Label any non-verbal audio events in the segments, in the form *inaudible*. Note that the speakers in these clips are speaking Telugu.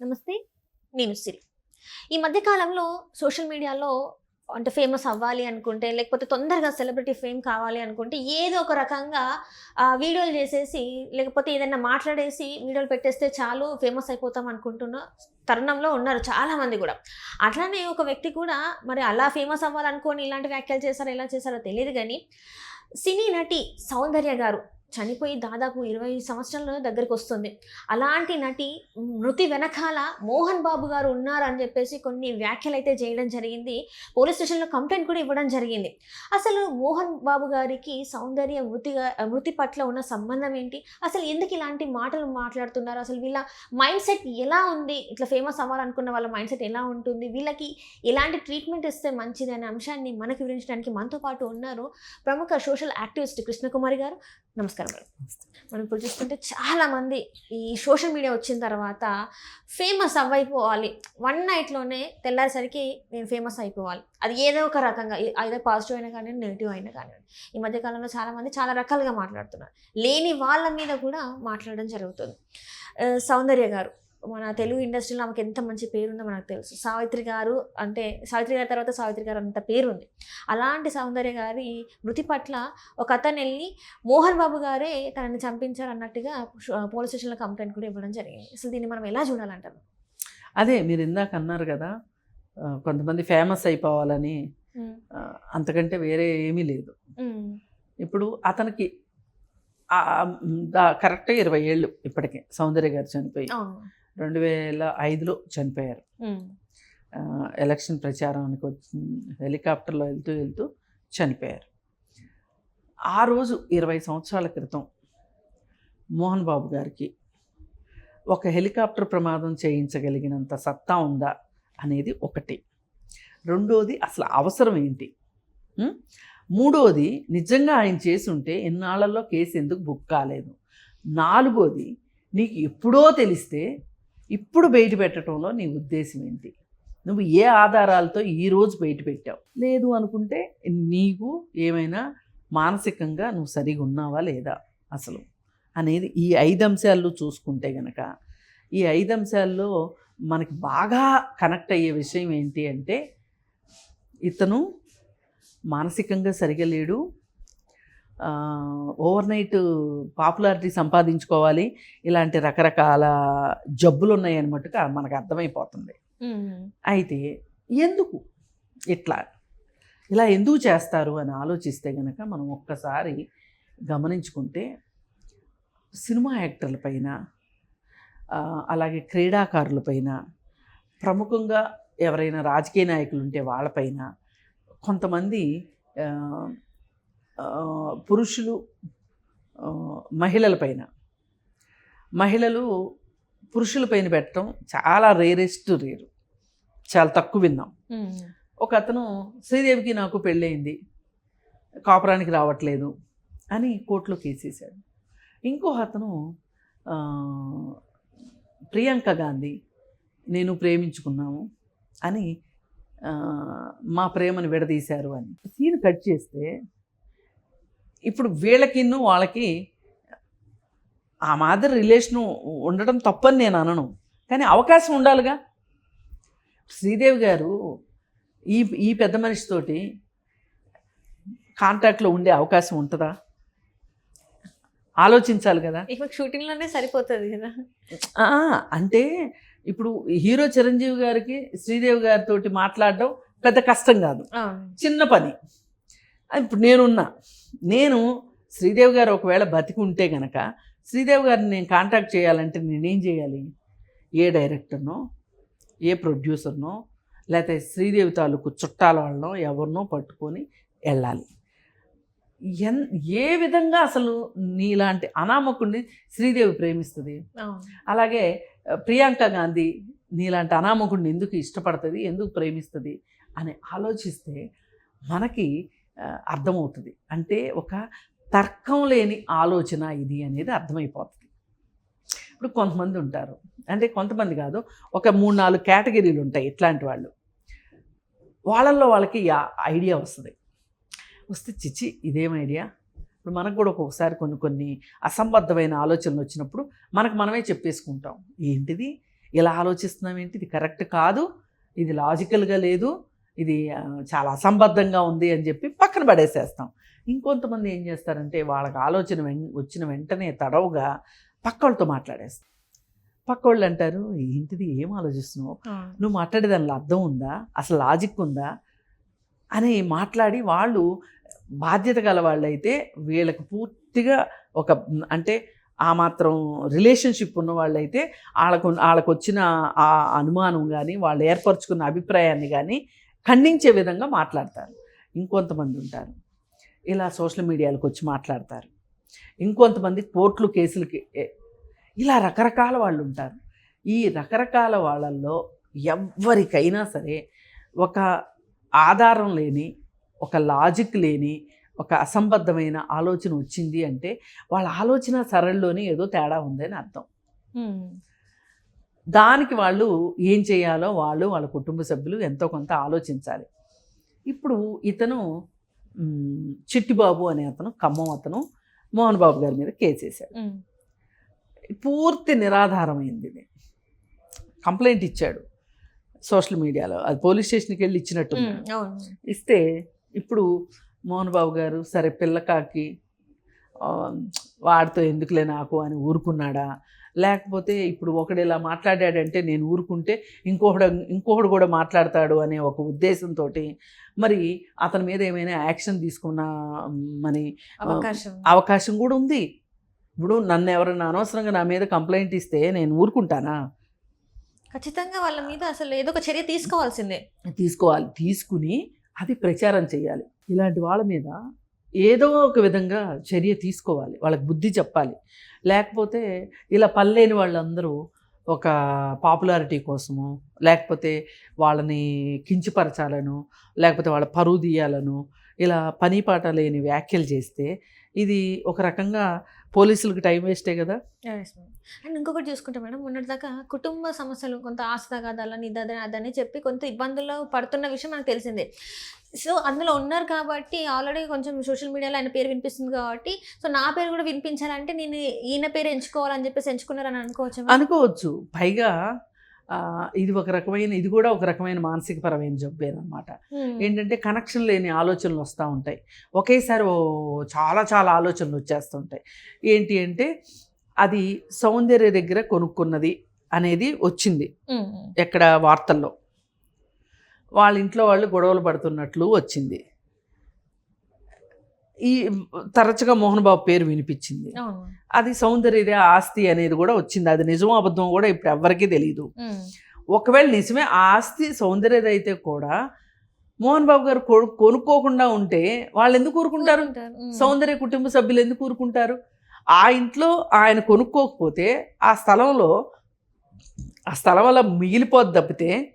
నమస్తే. నేను సిరి. ఈ మధ్య కాలంలో సోషల్ మీడియాలో అంటే ఫేమస్ అవ్వాలి అనుకుంటే లేకపోతే తొందరగా సెలబ్రిటీ ఫేమ్ కావాలి అనుకుంటే ఏదో ఒక రకంగా వీడియోలు చేసేసి లేకపోతే ఏదైనా మాట్లాడేసి వీడియోలు పెట్టేస్తే చాలు ఫేమస్ అయిపోతాం అనుకుంటున్న తరుణంలో ఉన్నారు చాలామంది కూడా. అట్లానే ఒక వ్యక్తి కూడా మరి అలా ఫేమస్ అవ్వాలనుకొని ఇలాంటి వ్యాఖ్యలు చేశారో ఎలా చేశారో తెలియదు కానీ సినీ నటి సౌందర్య గారు చనిపోయి దాదాపు ఇరవై సంవత్సరాల దగ్గరికి వస్తుంది. అలాంటి నటి మృతి వెనకాల మోహన్ బాబు గారు ఉన్నారని చెప్పేసి కొన్ని వ్యాఖ్యలు అయితే చేయడం జరిగింది. పోలీస్ స్టేషన్లో కంప్లైంట్ కూడా ఇవ్వడం జరిగింది. అసలు మోహన్ బాబు గారికి సౌందర్య వృత్తిగా మృతి పట్ల ఉన్న సంబంధం ఏంటి? అసలు ఎందుకు ఇలాంటి మాటలు మాట్లాడుతున్నారు? అసలు వీళ్ళ మైండ్ సెట్ ఎలా ఉంది? ఇట్లా ఫేమస్ అవ్వాలనుకున్న వాళ్ళ మైండ్ సెట్ ఎలా ఉంటుంది? వీళ్ళకి ఎలాంటి ట్రీట్మెంట్ ఇస్తే మంచిది అనే అంశాన్ని మనకు వివరించడానికి మనతో పాటు ఉన్నారు ప్రముఖ సోషల్ యాక్టివిస్ట్ కృష్ణకుమారి గారు. నమస్కారం మేడం. మనం ఇప్పుడు చూస్తుంటే చాలామంది ఈ సోషల్ మీడియా వచ్చిన తర్వాత ఫేమస్ అవ్వైపోవాలి. వన్ నైట్లోనే తెల్లారేసరికి నేను ఫేమస్ అయిపోవాలి. అది ఏదో ఒక రకంగా ఏదో పాజిటివ్ అయినా కానీ నెగిటివ్ అయినా కానివ్వండి. ఈ మధ్యకాలంలో చాలామంది చాలా రకాలుగా మాట్లాడుతున్నారు. లేని వాళ్ళ మీద కూడా మాట్లాడడం జరుగుతుంది. సౌందర్య గారు మన తెలుగు ఇండస్ట్రీలో ఆమెకు ఎంత మంచి పేరు ఉందో మనకు తెలుసు. సావిత్రి గారు అంటే సావిత్రి గారి తర్వాత సావిత్రి గారు అంత పేరు ఉంది అలాంటి సౌందర్య గారి మృతి పట్ల ఒక అతను వెళ్ళి మోహన్ బాబు గారే తనని చంపించారు అన్నట్టుగా పోలీస్ స్టేషన్లో కంప్లైంట్ కూడా ఇవ్వడం జరిగింది. అసలు దీన్ని మనం ఎలా చూడాలంటారు? అదే మీరు ఇందాక అన్నారు కదా కొంతమంది ఫేమస్ అయిపోవాలని అంతకంటే వేరే ఏమీ లేదు. ఇప్పుడు అతనికి కరెక్ట్గా ఇరవై ఏళ్ళు ఇప్పటికే సౌందర్య గారు చనిపోయి. రెండు వేల ఐదులో చనిపోయారు. ఎలక్షన్ ప్రచారానికి వచ్చి హెలికాప్టర్లో వెళ్తూ వెళ్తూ చనిపోయారు. ఆ రోజు ఇరవై సంవత్సరాల క్రితం మోహన్ బాబు గారికి ఒక హెలికాప్టర్ ప్రమాదం చేయించగలిగినంత సత్తా ఉందా అనేది ఒకటి. రెండోది అసలు అవసరం ఏంటి? మూడోది నిజంగా ఆయన చేసి ఉంటే ఎన్నాళ్ళలో కేసు ఎందుకు బుక్ కాలేదు? నాలుగోది నీకు ఎప్పుడో తెలిస్తే ఇప్పుడు బయట పెట్టడంలో నీ ఉద్దేశం ఏంటి? నువ్వు ఏ ఆధారాలతో ఈరోజు బయట పెట్టావు? లేదు అనుకుంటే నీకు ఏమైనా మానసికంగా నువ్వు సరిగా ఉన్నావా లేదా అసలు? అనేది ఈ ఐదు అంశాలు చూసుకుంటే గనక ఈ ఐదు అంశాల్లో మనకి బాగా కనెక్ట్ అయ్యే విషయం ఏంటి అంటే ఇతను మానసికంగా సరిగా లేడు ఓవర్ నైట్ పాపులారిటీ సంపాదించుకోవాలి. ఇలాంటి రకరకాల జబ్బులు ఉన్నాయని మట్టుగా మనకు అర్థమైపోతుంది. అయితే ఎందుకు ఇట్లా? ఇలా ఎందుకు చేస్తారు అని ఆలోచిస్తే కనుక మనం ఒక్కసారి గమనించుకుంటే సినిమా యాక్టర్ల పైన ఆ, అలాగే క్రీడాకారుల పైన ప్రముఖంగా ఎవరైనా రాజకీయ నాయకులు ఉంటే వాళ్ళపైన కొంతమంది పురుషులు మహిళలపైన మహిళలు పురుషులపైన పెట్టడం చాలా రేరెస్ట్ రేరు. చాలా తక్కువ విన్నాం. ఒక అతను శ్రీదేవికి నాకు పెళ్ళయింది. కాపురానికి రావట్లేదు. అని కోర్టులో కేసేశాడు ఇంకో అతను ప్రియాంక గాంధీ నేను ప్రేమించుకున్నాము అని మా ప్రేమను విడదీశారు అని. సీన్ కట్ చేస్తే ఇప్పుడు వీళ్ళకిన్ను వాళ్ళకి ఆ మాదిరి రిలేషను ఉండడం తప్పని నేను అనను. కానీ అవకాశం ఉండాలిగా? శ్రీదేవి గారు ఈ ఈ పెద్ద మనిషితోటి కాంటాక్ట్లో ఉండే అవకాశం ఉంటుందా? ఆలోచించాలి కదా? ఇప్పుడు షూటింగ్లోనే సరిపోతుంది కదా? అంటే ఇప్పుడు హీరో చిరంజీవి గారికి శ్రీదేవి గారితో మాట్లాడడం పెద్ద కష్టం కాదు. చిన్న పని. ఇప్పుడు నేనున్నా. నేను శ్రీదేవి గారు ఒకవేళ బతికి ఉంటే గనక శ్రీదేవి గారిని నేను కాంటాక్ట్ చేయాలంటే నేనేం చేయాలి? ఏ డైరెక్టర్నో ఏ ప్రొడ్యూసర్నో లేకపోతే శ్రీదేవి తాలూకు చుట్టాల వాళ్ళనో ఎవరినో పట్టుకొని వెళ్ళాలి. ఎన్ ఏ విధంగా అసలు నీలాంటి అనామకుడిని శ్రీదేవి ప్రేమిస్తుంది. అలాగే ప్రియాంక గాంధీ నీలాంటి అనామకుడిని ఎందుకు ఇష్టపడుతుంది? ఎందుకు ప్రేమిస్తుంది? అని ఆలోచిస్తే మనకి అర్థమవుతుంది. అంటే ఒక తర్కం లేని ఆలోచన ఇది అనేది అర్థమైపోతుంది. ఇప్పుడు కొంతమంది ఉంటారు. అంటే కొంతమంది కాదు ఒక మూడు నాలుగు కేటగిరీలు ఉంటాయి ఇట్లాంటి వాళ్ళు. వాళ్ళల్లో వాళ్ళకి యా ఐడియా వస్తుంది. వస్తే చిచి ఇదేం ఐడియా? ఇప్పుడు మనకు కూడా ఒక్కొక్కసారి కొన్ని కొన్ని అసంబద్ధమైన ఆలోచనలు వచ్చినప్పుడు మనకు మనమే చెప్పేసుకుంటాం. ఏంటిది? ఇలా ఆలోచిస్తున్నాం ఏంటి? ఇది కరెక్ట్ కాదు. ఇది లాజికల్గా లేదు. ఇది చాలా అసంబద్ధంగా ఉంది అని చెప్పి పక్కన పడేసేస్తాం. ఇంకొంతమంది ఏం చేస్తారంటే వాళ్ళకి ఆలోచన వచ్చిన వెంటనే తడవుగా పక్కోళ్ళతో మాట్లాడేస్తాం పక్కోళ్ళు అంటారు ఏంటిది ఏం ఆలోచిస్తున్నావు? నువ్వు మాట్లాడే దానిలో అర్థం ఉందా? అసలు లాజిక్ ఉందా? అని మాట్లాడి వాళ్ళు బాధ్యత గల వాళ్ళైతే వీళ్ళకి పూర్తిగా ఒక అంటే ఆ మాత్రం రిలేషన్షిప్ ఉన్న వాళ్ళైతే వాళ్ళకు వాళ్ళకు వచ్చిన ఆ అనుమానం కానీ వాళ్ళు ఏర్పరచుకున్న అభిప్రాయాన్ని కానీ ఖండించే విధంగా మాట్లాడతారు. ఇంకొంతమంది ఉంటారు. ఇలా సోషల్ మీడియాలకు వచ్చి మాట్లాడతారు. ఇంకొంతమంది కోర్టులు కేసులకి ఇలా రకరకాల వాళ్ళు ఉంటారు. ఈ రకరకాల వాళ్ళల్లో ఎవరికైనా సరే ఒక ఆధారం లేని ఒక లాజిక్ లేని ఒక అసంబద్ధమైన ఆలోచన వచ్చింది అంటే వాళ్ళ ఆలోచన సరళిలోనే ఏదో తేడా ఉందని అర్థం. దానికి వాళ్ళు ఏం చేయాలో వాళ్ళు వాళ్ళ కుటుంబ సభ్యులు ఎంతో కొంత ఆలోచించాలి. ఇప్పుడు ఇతను చిట్టిబాబు అనే అతను ఖమ్మం అతను మోహన్ బాబు గారి మీద కేసు వేశాడు. పూర్తి నిరాధారమైంది ఇది. కంప్లైంట్ ఇచ్చాడు సోషల్ మీడియాలో. అది పోలీస్ స్టేషన్కి వెళ్ళి ఇచ్చినట్టు ఇస్తే ఇప్పుడు మోహన్ బాబు గారు సరే పిల్లకాకి వాడితో ఎందుకులే నాకు అని ఊరుకున్నాడా? లేకపోతే ఇప్పుడు ఒకడు ఇలా మాట్లాడాడంటే నేను ఊరుకుంటే ఇంకొకడు ఇంకొకడు కూడా మాట్లాడతాడు అనే ఒక ఉద్దేశంతో మరి అతని మీద ఏమైనా యాక్షన్ తీసుకున్న మరి అవకాశం. అవకాశం కూడా ఉంది. ఇప్పుడు నన్ను ఎవరైనా అనవసరంగా నా మీద కంప్లైంట్ ఇస్తే నేను ఊరుకుంటానా? ఖచ్చితంగా వాళ్ళ మీద అసలు ఏదో ఒక చర్య తీసుకోవాల్సిందే. తీసుకోవాలి తీసుకుని అది ప్రచారం చేయాలి. ఇలాంటి వాళ్ళ మీద ఏదో ఒక విధంగా చర్య తీసుకోవాలి. వాళ్ళకి బుద్ధి చెప్పాలి. లేకపోతే ఇలా పనిలేని వాళ్ళందరూ ఒక పాపులారిటీ కోసము లేకపోతే వాళ్ళని కించపరచాలను లేకపోతే వాళ్ళ పరువు తీయాలను ఇలా పని పాట లేని వ్యాఖ్యలు చేస్తే ఇది ఒక రకంగా పోలీసులకు టైం వేస్టే కదా? అండ్ ఇంకొకటి చూసుకుంటే మేడం మొన్నటిదాకా కుటుంబ సమస్యలు కొంత ఆస్తగాదాలని ఇదని అదని చెప్పి కొంత ఇబ్బందుల్లో పడుతున్న విషయం మనకు తెలిసిందే. సో అందులో ఉన్నారు కాబట్టి ఆల్రెడీ కొంచెం సోషల్ మీడియాలో ఆయన పేరు వినిపిస్తుంది కాబట్టి సో నా పేరు కూడా వినిపించాలంటే నేను ఈయన పేరు ఎంచుకోవాలని చెప్పేసి ఎంచుకున్నారని అనుకోవచ్చు అనుకోవచ్చు. పైగా ఇది ఒక రకమైన ఇది కూడా ఒక రకమైన మానసికపరమైన జబ్బేనమాట ఏంటంటే కనెక్షన్ లేని ఆలోచనలు వస్తూ ఉంటాయి. ఒకేసారి ఓ చాలా చాలా ఆలోచనలు వచ్చేస్తుంటాయి. ఏంటి అంటే అది సౌందర్య దగ్గర కొనుక్కున్నది అనేది వచ్చింది ఎక్కడ వార్తల్లో. వాళ్ళ ఇంట్లో వాళ్ళు గొడవలు పడుతున్నట్లు వచ్చింది. ఈ తరచుగా మోహన్ బాబు పేరు వినిపించింది. అది సౌందర్యదే ఆస్తి అనేది కూడా వచ్చింది. అది నిజం అబద్ధం కూడా ఇప్పుడు ఎవరికీ తెలియదు. ఒకవేళ నిజమే ఆస్తి సౌందర్యది అయితే కూడా మోహన్ బాబు గారు కొను- కొనుక్కోకుండా ఉంటే వాళ్ళు ఎందుకు ఊరుకుంటారు. సౌందర్య కుటుంబ సభ్యులు ఎందుకు ఊరుకుంటారు? ఆ ఇంట్లో ఆయన కొనుక్కోకపోతే ఆ స్థలంలో ఆ స్థలం వల్ల మిగిలిపోద్ది తప్పితే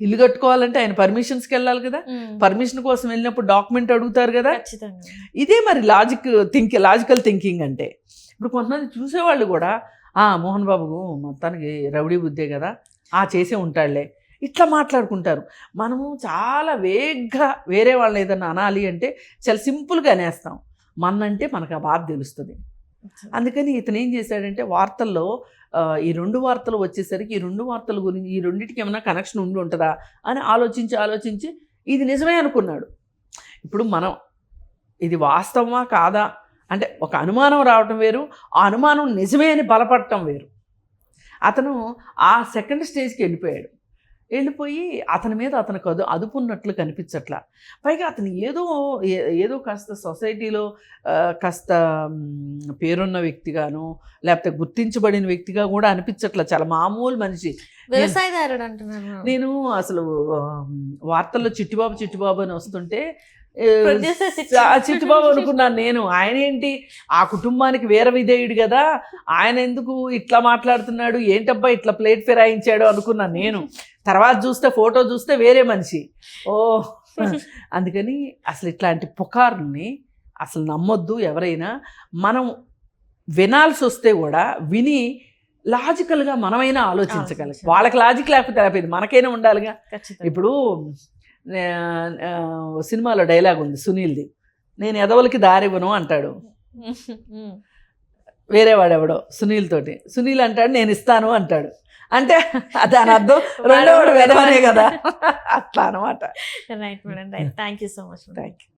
ఇల్లు కట్టుకోవాలంటే ఆయన పర్మిషన్స్కి వెళ్ళాలి కదా. పర్మిషన్ కోసం వెళ్ళినప్పుడు డాక్యుమెంట్ అడుగుతారు కదా. ఇదే మరి లాజిక్ థింక్ లాజికల్ థింకింగ్ అంటే. ఇప్పుడు కొంతమంది చూసేవాళ్ళు కూడా ఆ మోహన్ బాబు మొత్తానికి రౌడీ బుద్ధే కదా. ఆ చేసే ఉంటాడులే. ఇట్లా మాట్లాడుకుంటారు. మనము చాలా వేగ్గా వేరే వాళ్ళని ఏదన్నా అనాలి అంటే చాలా సింపుల్గా అనేస్తాం మనంటే మనకు ఆ బాధ తెలుస్తుంది. అందుకని ఇతను ఏం చేశాడంటే వార్తల్లో ఈ రెండు వార్తలు వచ్చేసరికి ఈ రెండు వార్తల గురించి ఈ రెండింటికి ఏమైనా కనెక్షన్ ఉండి ఉంటుందా అని ఆలోచించి ఆలోచించి ఇది నిజమే అనుకున్నాడు. ఇప్పుడు మనం ఇది వాస్తవమా కాదా? అంటే ఒక అనుమానం రావటం వేరు ఆ అనుమానం నిజమే అని బలపడటం వేరు. అతను ఆ సెకండ్ స్టేజ్కి వెళ్ళిపోయాడు. వెళ్ళిపోయి అతని మీద అతనికి అదు అదుపు ఉన్నట్లు కనిపించట్లా. పైగా అతను ఏదో ఏదో కాస్త సొసైటీలో కాస్త పేరున్న వ్యక్తిగాను లేకపోతే గుర్తించబడిన వ్యక్తిగా కూడా అనిపించట్లా. చాలా మామూలు మనిషి. వ్యవసాయదారుడు అంటున్నారు నేను అసలు వార్తల్లో చిట్టిబాబు చిట్టిబాబు అని వస్తుంటే చిట్టిబాబు అనుకున్నాను నేను. ఆయన ఏంటి? ఆ కుటుంబానికి వీర విధేయుడు కదా. ఆయన ఎందుకు ఇట్లా మాట్లాడుతున్నాడు? ఏంటబ్బా ఇట్లా ప్లేట్ ఫిరాయించాడు అనుకున్నాను నేను. తర్వాత చూస్తే ఫోటో చూస్తే వేరే మనిషి. ఓ *laughs* అందుకని అసలు ఇట్లాంటి పుకార్లని అసలు నమ్మొద్దు ఎవరైనా. మనం వినాల్సి వస్తే కూడా విని లాజికల్గా మనమైనా ఆలోచించగలం. వాళ్ళకి లాజిక్ లేకపోతే అయిపోయింది మనకైనా ఉండాలిగా. ఇప్పుడు సినిమాలో డైలాగ్ ఉంది సునీల్ది. నేను ఎదవలకి దారివ్వను అంటాడు. *laughs* ఉమ్. వేరే వాడెవడో సునీల్ తోటి సునీల్ అంటాడు నేను ఇస్తాను అంటాడు. అంటే దాని అర్థం. *laughs* రెండో వాడు వెధవనే కదా. అట్లా అనమాట. Right madam right thank you so much thank you